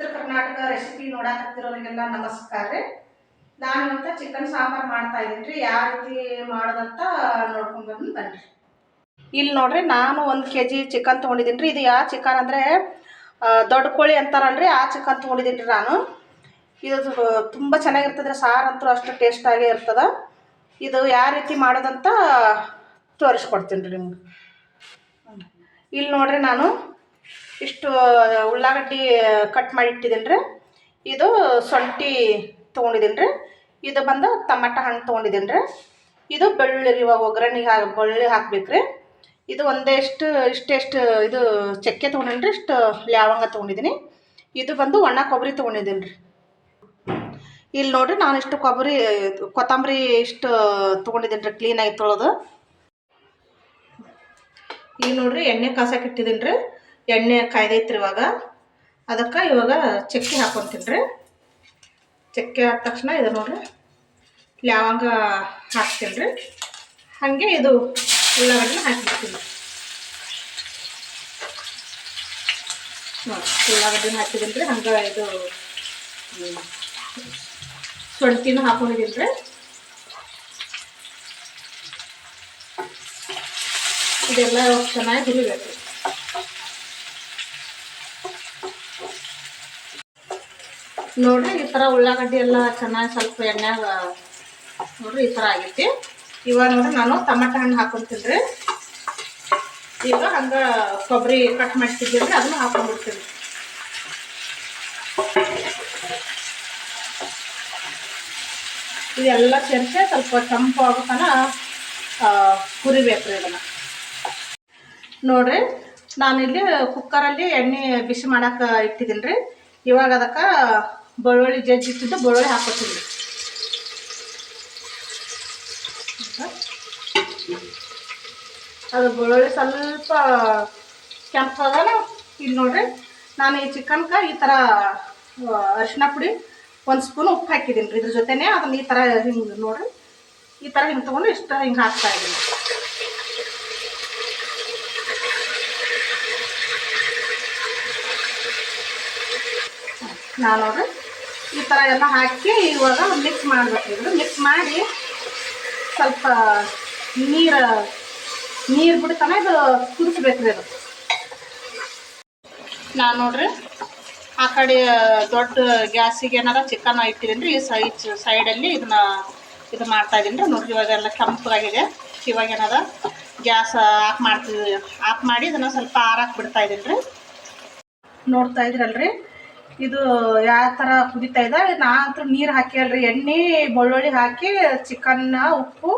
ಉತ್ತರ ಕರ್ನಾಟಕ ರೆಸಿಪಿ ನೋಡಾಕತ್ತಿರೋರಿಗೆಲ್ಲ ನಮಸ್ಕಾರ. ರೀ ನಾನು ಇವತ್ತ ಚಿಕನ್ ಸಾಂಬಾರು ಮಾಡ್ತಾ ಇದ್ದೀನಿ ರೀ. ಯಾವ ರೀತಿ ಮಾಡೋದಂತ ನೋಡ್ಕೊಂಡು ಬಂದು ಬನ್ರಿ. ಇಲ್ಲಿ ನೋಡ್ರಿ, ನಾನು ಒಂದು ಕೆ ಜಿ ಚಿಕನ್ ತೊಗೊಂಡಿದ್ದೀನಿ ರೀ. ಇದು ಯಾವ ಚಿಕನ್ ಅಂದರೆ ದೊಡ್ಡ ಕೋಳಿ ಅಂತಾರಲ್ರಿ. ಆ ಚಿಕನ್ ತೊಗೊಂಡಿದ್ದೀನಿ ರೀ ನಾನು. ಇದು ತುಂಬ ಚೆನ್ನಾಗಿರ್ತದೆ ಸಾರು ಅಂತೂ ಅಷ್ಟು ಟೇಸ್ಟಾಗೇ ಇರ್ತದೆ. ಇದು ಯಾವ ರೀತಿ ಮಾಡೋದಂತ ತೋರಿಸ್ಕೊಡ್ತೀನಿ ರೀ ನಿಮ್ಗೆ. ಇಲ್ಲಿ ನೋಡ್ರಿ ನಾನು. ಇಷ್ಟು ಉಳ್ಳಾಗಡ್ಡಿ ಕಟ್ ಮಾಡಿ ಇಟ್ಟಿದ್ದೀನಿ ರೀ ಇದು ಶುಂಠಿ ತೊಗೊಂಡಿದ್ದೀನಿ ರೀ ಇದು ಬಂದು ಟಮಟ ಹಣ್ಣು ತೊಗೊಂಡಿದ್ದೀನಿ ರೀ ಇದು ಬೆಳ್ಳುಳ್ಳಿ ಇವಾಗ ಒಗ್ಗರಣೆಗೆ ಹಾ, ಬೆಳ್ಳುಳ್ಳಿ ಹಾಕ್ಬೇಕು ರೀ ಇದು ಒಂದೇ ಇಷ್ಟು ಇಷ್ಟೆಷ್ಟು ಇದು ಚಕ್ಕೆ ತೊಗೊಂಡಿನಿ ರೀ ಇಷ್ಟು ಲವಂಗ ತೊಗೊಂಡಿದ್ದೀನಿ. ಇದು ಬಂದು ಒಣ ಕೊಬ್ಬರಿ ತೊಗೊಂಡಿದ್ದೀನಿ ರೀ ಇಲ್ಲಿ ನೋಡಿರಿ ನಾನು ಇಷ್ಟು ಕೊಬ್ಬರಿ, ಕೊತ್ತಂಬರಿ ಇಷ್ಟು ತೊಗೊಂಡಿದ್ದೀನಿ ರೀ ಕ್ಲೀನಾಗಿ ತೊಳೆದು. ಈಗ ನೋಡಿರಿ ಎಣ್ಣೆ ಕಾಸಕ್ಕೆ ಇಟ್ಟಿದ್ದೀನಿ ರೀ ಎಣ್ಣೆ ಕಾಯ್ದೈತ್ರಿ ಇವಾಗ ಅದಕ್ಕೆ ಇವಾಗ ಚಕ್ಕೆ ಹಾಕೊತೀನಿ ರೀ ಚಕ್ಕೆ ಆದ ತಕ್ಷಣ ಇದು ನೋಡ್ರಿ, ಲವಂಗ ಹಾಕ್ತೀನಿ ರೀ ಹಾಗೆ ಇದು ಉಳ್ಳಾಗಡ್ಡಿನ ಹಾಕಿಬಿಡ್ತೀನಿ ನೋಡಿ ಉಳ್ಳಾಗಡ್ಡಿನ ಹಾಕಿದ್ದೀನಿ ರೀ ಹಂಗೆ ಇದು ಶುಂಠಿನೂ ಹಾಕೊಂಡಿದ್ದೀನಿ ರೀ ಇದೆಲ್ಲ ಚೆನ್ನಾಗಿ ಹುರಿಬೇಕು. ನೋಡ್ರಿ ಈ ಥರ ಉಳ್ಳಾಗಡ್ಡಿ ಎಲ್ಲ ಚೆನ್ನಾಗಿ ಸ್ವಲ್ಪ ಎಣ್ಣೆಗ ನೋಡ್ರಿ ಈ ಥರ ಆಗೈತಿ. ಇವಾಗ ನೋಡ್ರಿ ನಾನು ಟಮಾಟ ಹಣ್ಣು ಹಾಕೊಂತೀನಿ ಈಗ ಹಂಗೆ ಕೊಬ್ಬರಿ ಕಟ್ ಮಾಡ್ತಿದ್ದೀನಿ ಅದನ್ನು ಹಾಕೊಂಡ್ಬಿಡ್ತೀನಿ. ಇದೆಲ್ಲ ಸೇರಿಸಿ ಸ್ವಲ್ಪ ತಂಪು ಆಗೋ ತನ ಹುರಿಬೇಕು ರೀ ಇದನ್ನು. ನೋಡ್ರಿ, ನಾನಿಲ್ಲಿ ಕುಕ್ಕರಲ್ಲಿ ಎಣ್ಣೆ ಬಿಸಿ ಮಾಡಕ್ಕೆ ಇಟ್ಟಿದ್ದೀನಿ ರೀ ಇವಾಗ ಅದಕ್ಕೆ ಬೆಳ್ಳುಳ್ಳಿ ಜಜ್ಜಿಟ್ಟಿದ್ದು ಬೆಳ್ಳುಳ್ಳಿ ಹಾಕೋತೀನಿ ಅದು ಬೆಳ್ಳುಳ್ಳಿ ಸ್ವಲ್ಪ ಕೆಂಪದಲ್ಲ ಇಲ್ಲಿ ನೋಡ್ರಿ ನಾನು ಈ ಚಿಕನ್ಗೆ ಈ ಥರ ಅರಿಶಿನ ಪುಡಿ ಒಂದು ಸ್ಪೂನ್ ಉಪ್ಪು ಹಾಕಿದ್ದೀನಿ ರೀ ಇದ್ರ ಜೊತೆನೇ ಅದನ್ನ ಈ ಥರ ಹಿಂಗೆ ನೋಡ್ರಿ ಈ ಥರ ಹಿಂಗೆ ತೊಗೊಂಡು ಇಷ್ಟು ಹಿಂಗೆ ಹಾಕ್ತಾ ಇದ್ದೀನಿ ನಾನು ನೋಡ್ರಿ ಈ ಥರ ಎಲ್ಲ ಹಾಕಿ ಇವಾಗ ಮಿಕ್ಸ್ ಮಾಡ್ಬೇಕು. ಇದು ಮಿಕ್ಸ್ ಮಾಡಿ ಸ್ವಲ್ಪ ನೀರು ನೀರು ಬಿಡ್ತಾನೆ ಇದು ಕುದಿಸ್ಬೇಕು ರೀ ಅದು ನಾನು ನೋಡ್ರಿ ಆ ಕಡೆ ದೊಡ್ಡ ಗ್ಯಾಸಿಗೆ ಏನಾರ ಚಿಕನ್ ಇಟ್ಟಿದ್ದೀನಿ ರೀ ಈ ಸೈಡ್ ಸೈಡಲ್ಲಿ ಇದನ್ನ ಇದು ಮಾಡ್ತಾ ಇದ್ದೀನಿ ರೀ ನೋಡ್ರಿ ಇವಾಗೆಲ್ಲ ಕೆಂಪಗಾಗಿದೆ ಇವಾಗ ಏನಾರ ಗ್ಯಾಸ್ ಆಫ್ ಮಾಡ್ತಿದ್ವಿ. ಆಫ್ ಮಾಡಿ ಇದನ್ನು ಸ್ವಲ್ಪ ಆರಾಕ್ ಬಿಡ್ತಾ ಇದ್ದೀನಿ ರೀ ನೋಡ್ತಾ ಇದ್ರಲ್ರಿ? ಇದು ಯಾವ ಥರ ಕುದಿತಾ ಇದೆ ನಾ ಅಂತೂ ನೀರು ಹಾಕಿಯಲ್ರಿ ಎಣ್ಣೆ, ಬೆಳ್ಳುಳ್ಳಿ ಹಾಕಿ ಚಿಕನ್ನ ಉಪ್ಪು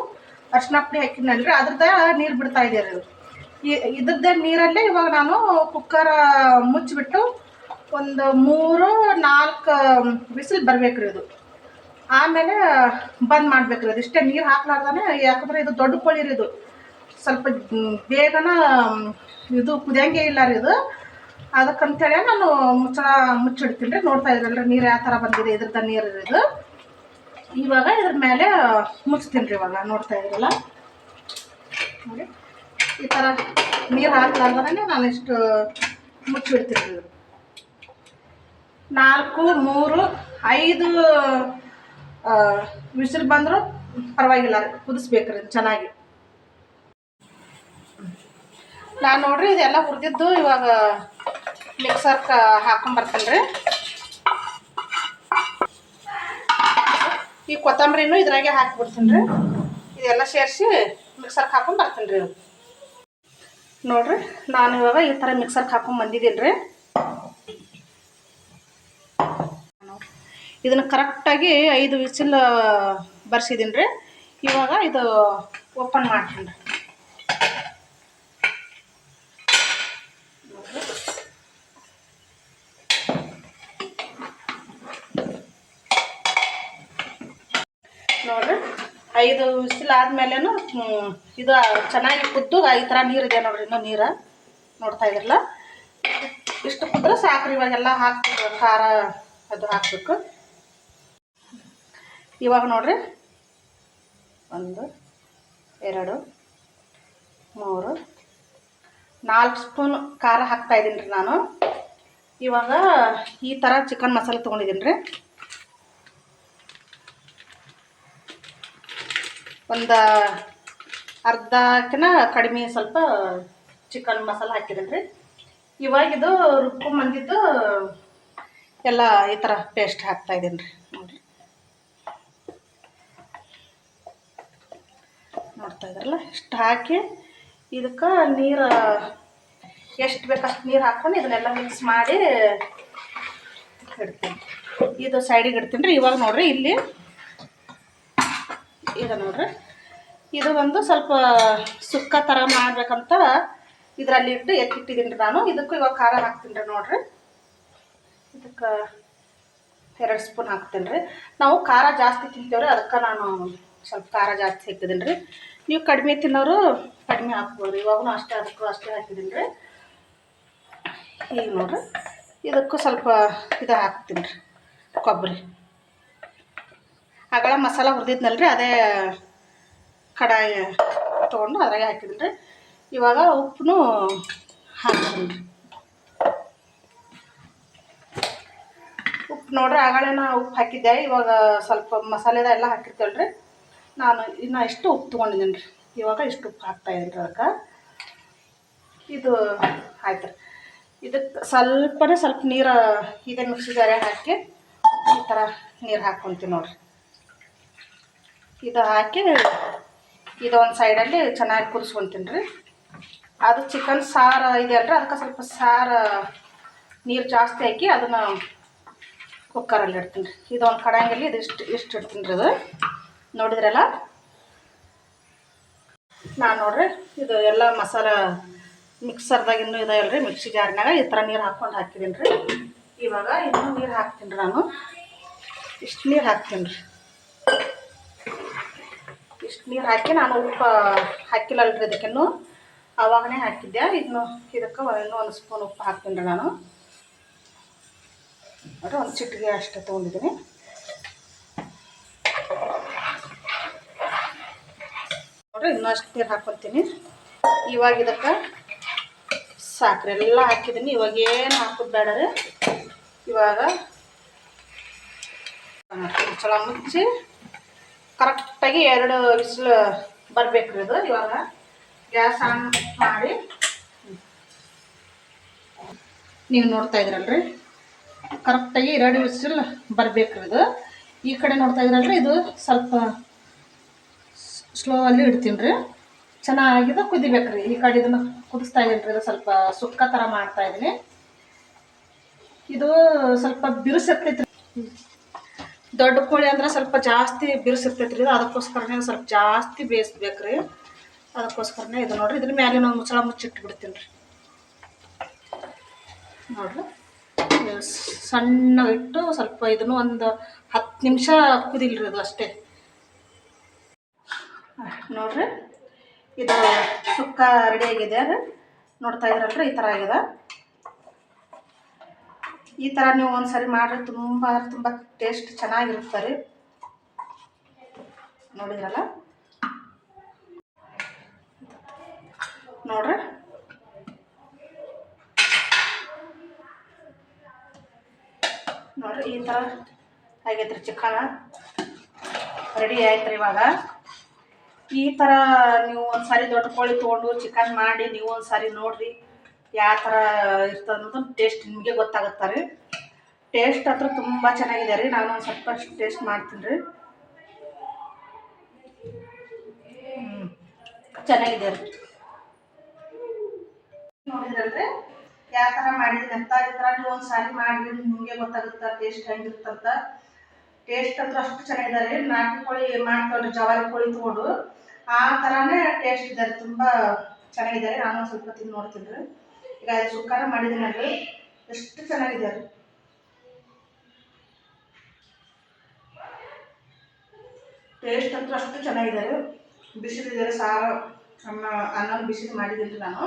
ಅರ್ಶಿನ ಪುಡಿ ಹಾಕಿದ್ನಲ್ರಿ ಅದ್ರದ್ದು ನೀರು ಬಿಡ್ತಾ ಇದೆ ರೀ ಇದು ಇದ್ರದ್ದೇ ನೀರಲ್ಲೇ ಇವಾಗ ನಾನು ಕುಕ್ಕರ್ ಮುಚ್ಚಿಬಿಟ್ಟು ಒಂದು ಮೂರು, ನಾಲ್ಕು ಬಿಸಿಲು ಬರ್ಬೇಕು ಇದು ಆಮೇಲೆ ಬಂದ್ ಮಾಡ್ಬೇಕು ರೀ ಅದು. ಇಷ್ಟೇ ನೀರು ಹಾಕ್ಲಾರ್ದಾನೆ, ಯಾಕಂದ್ರೆ ಇದು ದೊಡ್ಡ ಕೋಳಿ ರೀ ಇದು. ಸ್ವಲ್ಪ ಬೇಗನ ಇದು ಕುದಿಯಂಗೆ ಇಲ್ಲ ರೀ ಇದು. ಅದಕ್ಕಂತೇಳಿ ನಾನು ಮುಚ್ಚಳ ಮುಚ್ಚಿಡ್ತೀನಿ ರೀ. ನೋಡ್ತಾ ಇದ್ರಲ್ಲ ನೀರು ಯಾವ ಥರ ಬಂದಿದೆ, ಇದ್ರದ್ದು ನೀರು ಇದು ಇವಾಗ ಇದ್ರ ಮೇಲೆ ಮುಚ್ತೀನಿ ರೀ ಇವಾಗ, ನೋಡ್ತಾ ಇದ್ರಲ್ಲ. ನೋಡಿ, ಈ ಥರ ನೀರು ಹಾಕ್ಲಾರ್ದೇ ನಾನು ಇಷ್ಟು ಮುಚ್ಚಿಡ್ತೀನಿ ರೀ. ನಾಲ್ಕು, ಮೂರು, ಐದು ವಿಸಿಲ್ ಬಂದರೂ ಪರವಾಗಿಲ್ಲ ರೀ ಕುದಿಸ್ಬೇಕು ರೀ ಚೆನ್ನಾಗಿ. ನಾನು ನೋಡ್ರಿ ಇದೆಲ್ಲ ಹುರಿದಿದ್ದು ಇವಾಗ ಮಿಕ್ಸರ್ಗೆ ಹಾಕೊಂಬರ್ತೀನಿ ರೀ ಈ ಕೊತ್ತಂಬರಿನೂ ಇದ್ರಾಗೆ ಹಾಕಿಬಿಡ್ತೀನಿ ರೀ ಇದೆಲ್ಲ ಸೇರಿಸಿ ಮಿಕ್ಸರ್ಗೆ ಹಾಕೊಂಡ್ ಬರ್ತೀನಿ ರೀ ನೋಡ್ರಿ, ನಾನು ಇವಾಗ ಈ ಥರ ಮಿಕ್ಸರ್ಗೆ ಹಾಕೊಂಡ್ ಬಂದಿದ್ದೀನಿ ರೀ ಇದನ್ನು ಕರೆಕ್ಟಾಗಿ ಐದು ವಿಸಿಲ್ ಬರ್ಸಿದ್ದೀನಿ ರೀ ಇವಾಗ ಇದು ಓಪನ್ ಮಾಡ್ತೀನಿ ರೀ ನೋಡ್ರಿ ಐದು ವಿಸಿಲ್ ಆದ್ಮೇಲೆನು ಇದು ಚೆನ್ನಾಗಿ ಕುದ್ದು ಈ ಥರ ನೀರಿದೆ ನೋಡ್ರಿ ಇನ್ನೂ ನೀರು. ನೋಡ್ತಾ ಇದ್ರಲ್ಲ? ಇಷ್ಟು ಕುದ್ರೆ ಸಾಕ್ರಿ, ಇವಾಗೆಲ್ಲ ಹಾಕ್ಬೇಕು ಖಾರ ಅದು ಹಾಕಬೇಕು. ಇವಾಗ ನೋಡ್ರಿ. ಒಂದು, ಎರಡು, ಮೂರು, ನಾಲ್ಕು ಸ್ಪೂನ್ ಖಾರ ಹಾಕ್ತಾ ಇದ್ದೀನಿ ರೀ ನಾನು. ಇವಾಗ ಈ ಥರ ಚಿಕನ್ ಮಸಾಲೆ ತೊಗೊಂಡಿದ್ದೀನಿ ರೀ. ಒಂದು ಅರ್ಧಕ್ಕಿನ ಕಡಿಮೆ ಸ್ವಲ್ಪ ಚಿಕನ್ ಮಸಾಲ ಹಾಕಿದ್ದೀನಿ ರೀ ಇವಾಗಿದು ರುಬ್ಕೊಂಬಂದಿದ್ದು ಎಲ್ಲ ಈ ಥರ ಪೇಸ್ಟ್ ಹಾಕ್ತಾ ಇದ್ದೀನಿ ರೀ ನೋಡಿರಿ. ನೋಡ್ತಾ ಇದ್ರಲ್ಲ, ಇಷ್ಟು ಹಾಕಿ ಇದಕ್ಕೆ ನೀರು ಎಷ್ಟು ಬೇಕಷ್ಟು ನೀರು ಹಾಕ್ಕೊಂಡು ಇದನ್ನೆಲ್ಲ ಮಿಕ್ಸ್ ಮಾಡಿ ಇಡ್ತೀನಿ. ಇದು ಸೈಡಿಗೆ ಇಡ್ತೀನಿ ರೀ, ಇವಾಗ ನೋಡಿರಿ ಇಲ್ಲಿ ಇದು ನೋಡ್ರಿ. ಇದು ಒಂದು ಸ್ವಲ್ಪ ಸುಕ್ಕ ಥರ ಮಾಡ್ಬೇಕಂತ ಇದರಲ್ಲಿ ಇಟ್ಟು ಎತ್ತಿಟ್ಟಿದ್ದೀನಿ ರೀ ನಾನು. ಇದಕ್ಕೂ ಇವಾಗ ಖಾರ ಹಾಕ್ತೀನಿ ರೀ ನೋಡ್ರಿ. ಇದಕ್ಕೆ ಎರಡು ಸ್ಪೂನ್ ಹಾಕ್ತೀನಿ ರೀ. ನಾವು ಖಾರ ಜಾಸ್ತಿ ತಿಂತೇವ್ರಿ, ಅದಕ್ಕೆ ನಾನು ಸ್ವಲ್ಪ ಖಾರ ಜಾಸ್ತಿ ಹಾಕಿದ್ದೀನಿ ರೀ. ನೀವು ಕಡಿಮೆ ತಿನ್ನೋರು ಕಡಿಮೆ ಹಾಕ್ಬೋದು. ಇವಾಗೂ ಅಷ್ಟೇ, ಅದಕ್ಕೂ ಅಷ್ಟೇ ಹಾಕಿದ್ದೀನಿ ರೀ. ಈಗ ನೋಡ್ರಿ. ಇದಕ್ಕೂ ಸ್ವಲ್ಪ ಇದು ಹಾಕ್ತೀನಿ ರೀ, ಕೊಬ್ಬರಿ. ಆಗಳ ಮಸಾಲ ರೀ ಅದೇ ಕಡಾಯಿ ತೊಗೊಂಡು ಅದ್ರಾಗೆ ಹಾಕಿದ್ದೀನಿ ರೀ ಇವಾಗ ಉಪ್ಪು ಹಾಕ್ತೀನಿ ಉಪ್ಪು ನೋಡ್ರಿ, ಆಗಳೇ ಉಪ್ಪು ಹಾಕಿದ್ದೆ, ಇವಾಗ ಸ್ವಲ್ಪ ಮಸಾಲೆದ ಎಲ್ಲ ಹಾಕಿರ್ತೇವಲ್ಲ ರೀ ನಾನು ಇನ್ನು ಇಷ್ಟು ಉಪ್ಪು ತೊಗೊಂಡಿದ್ದೀನಿ ರೀ ಇವಾಗ ಇಷ್ಟು ಉಪ್ಪು ಹಾಕ್ತಾಯಿದ್ದೀನಿ ರೀ ಅದಕ್ಕೆ. ಇದು ಆಯ್ತು. ರೀ ಇದಕ್ಕೆ ಸ್ವಲ್ಪನೇ ಸ್ವಲ್ಪ ನೀರು ಇದೇ ಮಿಕ್ಸಿ ಜಾರೆ ಹಾಕಿ ಈ ಥರ ನೀರು ಹಾಕ್ಕೊತೀವಿ ನೋಡ್ರಿ. ಇದು ಹಾಕಿ ಇದೊಂದು ಸೈಡಲ್ಲಿ ಚೆನ್ನಾಗಿ ಕುದಿಸ್ಕೊತೀನಿ ರೀ ಅದು ಚಿಕನ್ ಸಾರು ಇದೆ ಅಲ್ರಿ, ಅದಕ್ಕೆ ಸ್ವಲ್ಪ ಸಾರು ನೀರು ಜಾಸ್ತಿ ಹಾಕಿ ಅದನ್ನು ಕುಕ್ಕರಲ್ಲಿ ಇಡ್ತೀನಿ ರೀ ಇದೊಂದು ಒಂದು ಕಡಾಯಲ್ಲಿ ಇದು ಇಷ್ಟು ಇಷ್ಟು ಇಡ್ತೀನಿ ರೀ ಅದು. ನೋಡಿದ್ರಲ್ಲ? ನಾನು ನೋಡ್ರಿ, ಇದು ಎಲ್ಲ ಮಸಾಲ ಮಿಕ್ಸರ್ದಾಗ ಇನ್ನೂ ಇದೆ ಅಲ್ರಿ ಮಿಕ್ಸಿ ಜಾರ್ನಾಗ ಈ ಥರ ನೀರು ಹಾಕ್ಕೊಂಡು ಹಾಕಿದ್ದೀನಿ ರೀ ಇವಾಗ ಇನ್ನೂ ನೀರು ಹಾಕ್ತೀನಿ ರೀ ನಾನು. ಇಷ್ಟು ನೀರು ಹಾಕ್ತೀನಿ. ರೀ ಇಷ್ಟು ನೀರು ಹಾಕಿ, ನಾನು ಉಪ್ಪು ಹಾಕಿಲ್ಲಲ್ರಿ ಇದಕ್ಕಿನ್ನೂ ಆವಾಗನೇ ಹಾಕಿದ್ದೆ ಇನ್ನು ಇದಕ್ಕೆ ಇನ್ನೂ ಒಂದು ಸ್ಪೂನ್ ಉಪ್ಪು ಹಾಕ್ತೀನಿ ನಾನು. ನೋಡಿರಿ, ಒಂದು ಚಿಟಿಗೆ ಅಷ್ಟೇ ತೊಗೊಂಡಿದ್ದೀನಿ. ನೋಡ್ರಿ, ಇನ್ನೂ ಅಷ್ಟು ನೀರು ಹಾಕ್ಕೊತೀನಿ ಇವಾಗ ಇದಕ್ಕೆ ಸಾಕ್ರಿ. ಎಲ್ಲ ಹಾಕಿದ್ದೀನಿ. ಇವಾಗ ಏನು ಹಾಕೋದು ಬೇಡ ರೀ. ಇವಾಗ, ಚಲೋ ಮುಚ್ಚಿ ಕರೆಕ್ಟಾಗಿ ಎರಡು ವಿಸಿಲ್ ಬರ್ಬೇಕು ಇದು. ಇವಾಗ ಗ್ಯಾಸ್ ಆನ್ ಮಾಡಿ. ನೀವು ನೋಡ್ತಾ ಇದ್ರಲ್ರಿ? ಕರೆಕ್ಟಾಗಿ ಎರಡು ವಿಸಿಲ್ ಬರ್ಬೇಕು ಇದು. ಈ ಕಡೆ ನೋಡ್ತಾ ಇದ್ರಲ್ರಿ, ಇದು ಸ್ವಲ್ಪ ಸ್ಲೋ ಅಲ್ಲಿ ಇಡ್ತೀನಿ ರೀ ಚೆನ್ನಾಗಿದೆ ಕುದಿಬೇಕ್ರಿ. ಈ ಕಡೆ ಇದನ್ನು ಕುದಿಸ್ತಾ ಇದ್ದೀನಿ ರೀ, ಇದು ಸ್ವಲ್ಪ ಸುಕ್ಕ ಥರ ಮಾಡ್ತಾ ಇದ್ದೀನಿ. ಇದು ಸ್ವಲ್ಪ ಬಿರುಸಿರ್ತೈತಿ ದೊಡ್ಡ ಕೋಳಿ ಅಂದ್ರೆ ಸ್ವಲ್ಪ ಜಾಸ್ತಿ ಬಿರ್ಸಿರ್ತೈತೆ ರೀ ಅದಕ್ಕೋಸ್ಕರನೇ ಸ್ವಲ್ಪ ಜಾಸ್ತಿ ಬೇಯಿಸ್ಬೇಕು ರೀ ಅದಕ್ಕೋಸ್ಕರನೇ ಇದು ನೋಡ್ರಿ. ಇದ್ರ ಮೇಲೆ ಒಂದು ಮುಚ್ಚಳ ಮುಚ್ಚಿಟ್ಬಿಡ್ತೀನಿ ರೀ ನೋಡ್ರಿ. ಇಟ್ಟು ಸ್ವಲ್ಪ ಇದನ್ನು ಒಂದು ಹತ್ತು ನಿಮಿಷ ಕುದಿಲ್ರಿ ಅದು ಅಷ್ಟೇ. ನೋಡ್ರಿ. ಇದು ಸುಕ್ಕ ರೆಡಿ ಆಗಿದೆ. ನೋಡ್ತಾ ಇದ್ರಲ್ರಿ, ಈ ಥರ ಆಗಿದೆ. ಈ ಥರ ನೀವು ಒಂದ್ಸರಿ ಮಾಡಿರಿ ತುಂಬ ತುಂಬ ಟೇಸ್ಟ್ ಚೆನ್ನಾಗಿರುತ್ತೆ ರೀ. ನೋಡಿದ್ರಲ್ಲ? ನೋಡ್ರಿ. ನೋಡ್ರಿ, ಈ ಥರ ಆಗೈತ್ರಿ ಚಿಕನ ರೆಡಿ ಆಯ್ತು ಇವಾಗ. ಈ ಥರ ನೀವು ಒಂದು ಸಾರಿ ದೊಡ್ಡ ಕೋಳಿ ತೊಗೊಂಡು ಚಿಕನ್ ಮಾಡಿ ನೀವು ಒಂದು ಸಾರಿ ನೋಡಿರಿ. ಯಾವ ಥರ ಇರ್ತದೆ ಟೇಸ್ಟ್ ನಿಮಗೆ ಗೊತ್ತಾಗುತ್ತೆ ರೀ. ಟೇಸ್ಟ್ ಹತ್ರ ತುಂಬ ಚೆನ್ನಾಗಿದೆ ರೀ. ನಾನು ಒಂದು ಸ್ವಲ್ಪ ಟೇಸ್ಟ್ ಮಾಡ್ತೀನಿ ರೀ. ಚೆನ್ನಾಗಿದೆ ರೀ. ನೋಡಿದ್ರಲ್ರಿ? ಯಾವ ಥರ ಮಾಡಿದ್ರಿ ಅಂತ? ಈ ಥರ ನೀವು ಒಂದು ಸಾರಿ ಮಾಡಿದ್ರೆ ನಿಮಗೆ ಗೊತ್ತಾಗುತ್ತೆ ಟೇಸ್ಟ್ ಹೆಂಗಿರುತ್ತಂತ ಟೇಸ್ಟ್ ಅಂತೂ ಅಷ್ಟು ಚೆನ್ನಾಗಿದೆ ರೀ. ನಾಟಿ ಕೋಳಿ ಮಾಡ್ತೀವಲ್ರಿ, ಜವಾರಿ ಕೋಳಿ ತಗೊಂಡು. ಆ ಥರನೇ ಟೇಸ್ಟ್ ಇದೆ ತುಂಬ ಚೆನ್ನಾಗಿದೆ ನಾನು ಸ್ವಲ್ಪ ತಿಂದು ನೋಡ್ತೀನಿ ರೀ. ಈಗ ಅದು ಸುಕ್ಕಾರ ಮಾಡಿದ್ದೀನಲ್ರಿ ಎಷ್ಟು ಚೆನ್ನಾಗಿದೆ ಅದು? ಟೇಸ್ಟ್ ಅಂತೂ ಅಷ್ಟು ಚೆನ್ನಾಗಿದೆ ಬಿಸಿಲಿದ್ದಾರೆ ಸಾರು, ಅನ್ನ ಅನ್ನ ಬಿಸಿಲು ಮಾಡಿದ್ದೀನಿ ನಾನು.